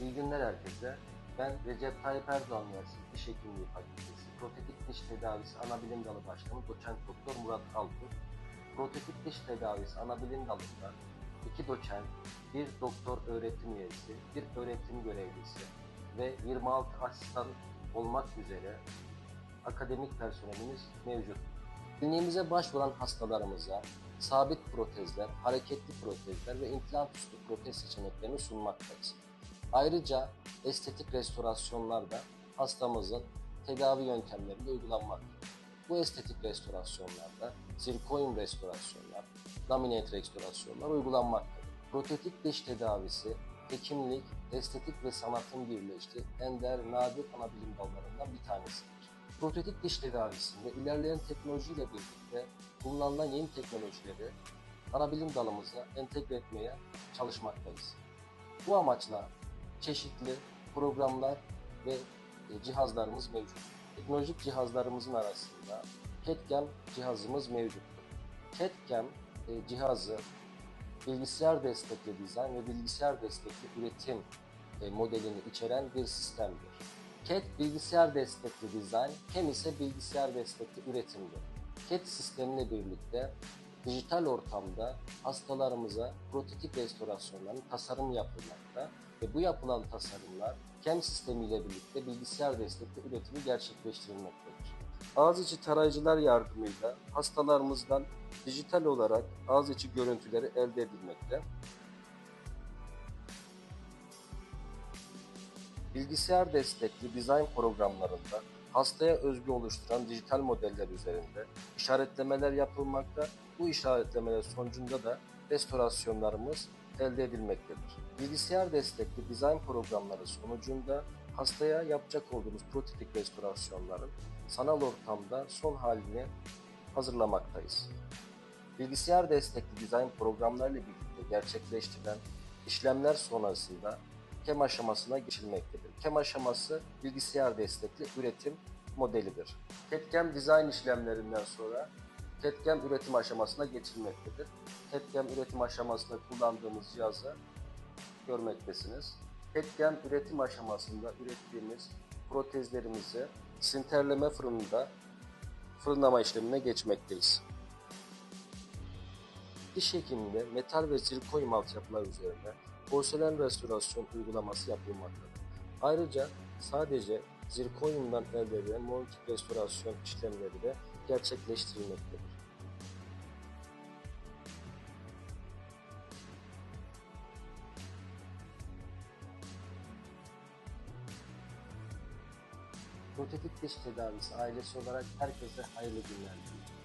İyi günler herkese. Ben Recep Tayyip Erdoğan Üniversitesi Diş Hekimliği Fakültesi Protetik Diş Tedavisi Anabilim Dalı Başkanı Doçent Doktor Murat Altur. Protetik diş tedavisi anabilim dalında iki doçent, bir doktor öğretim üyesi, bir öğretim görevlisi ve 26 asistan olmak üzere akademik personelimiz mevcut. Kliniğimize başvuran hastalarımıza sabit protezler, hareketli protezler ve implant üstü protez seçeneklerini sunmaktayız. Ayrıca estetik restorasyonlarda hastamızın tedavi yöntemlerinde uygulanmaktadır. Bu estetik restorasyonlarda zirkonyum restorasyonlar, laminate restorasyonlar uygulanmaktadır. Protetik diş tedavisi, hekimlik, estetik ve sanatın birleştiği ender, nadir ana bilim dallarından bir tanesidir. Protetik diş tedavisinde ilerleyen teknolojiyle birlikte kullanılan yeni teknolojileri ana bilim dalımıza entegre etmeye çalışmaktayız. Bu amaçla çeşitli programlar ve e, cihazlarımız mevcut. Teknolojik cihazlarımızın arasında CAD-CAM cihazımız mevcuttur. CAD-CAM e, cihazı bilgisayar destekli dizayn ve bilgisayar destekli üretim e, modelini içeren bir sistemdir. CAD bilgisayar destekli dizayn, CAM ise bilgisayar destekli üretimdir. CAD sistemiyle birlikte dijital ortamda hastalarımıza protetik restorasyonların tasarımı yapılmakta ve bu yapılan tasarımlar CAM sistemiyle birlikte bilgisayar destekli üretimi gerçekleştirilmektedir. Ağız içi tarayıcılar yardımıyla hastalarımızdan dijital olarak ağız içi görüntüleri elde edilmekte. Bilgisayar destekli dizayn programlarında hastaya özgü oluşturan dijital modeller üzerinde işaretlemeler yapılmakta. Bu işaretlemeler sonucunda da restorasyonlarımız elde edilmektedir. Bilgisayar destekli dizayn programları sonucunda hastaya yapacak olduğumuz protetik restorasyonların sanal ortamda son halini hazırlamaktayız. Bilgisayar destekli dizayn programlarıyla birlikte gerçekleştirilen işlemler sonrasında KEM aşamasına geçilmektedir. KEM aşaması bilgisayar destekli üretim modelidir. CAD-CAM dizayn işlemlerinden sonra CAD-CAM üretim aşamasına geçilmektedir. CAD-CAM üretim aşamasında kullandığımız cihazı görmektesiniz. CAD-CAM üretim aşamasında ürettiğimiz protezlerimizi sinterleme fırınında fırınlama işlemine geçmekteyiz. Diş hekiminde metal ve zirkonyum altyapılar üzerine porselen restorasyon uygulaması yapılmaktadır. Ayrıca sadece zirkonyumdan elde edilen monolitlik restorasyon işlemleri de gerçekleştirilmektedir. Protetik diş tedavisi ailesi olarak herkese hayırlı günler diliyorum.